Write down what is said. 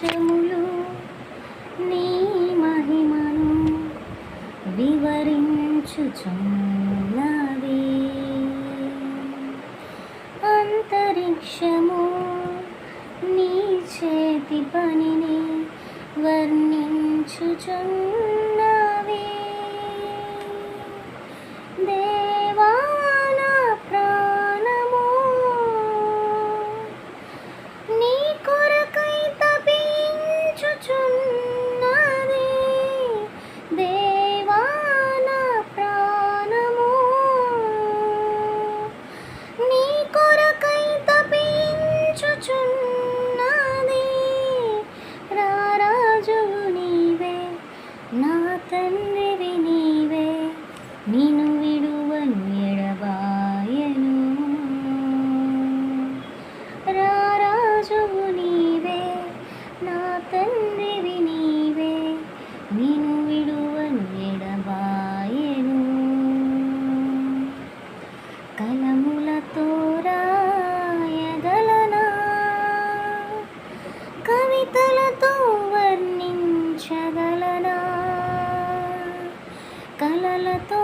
అంతరిక్షములు నీ మహిమను వివరించుచున్నవి. అంతరిక్షము నీ చేతి పనిని వర్ణించుచున్న వచ్చుచున్నది రారాజువు నీవే నా తండ్రివి నీవే నిను విడువను ఎడబాయను. రారాజువు నీవే నా తండ్రివి నీవే నిను విడువ కలతో వర్ణించగలనా? కలలతో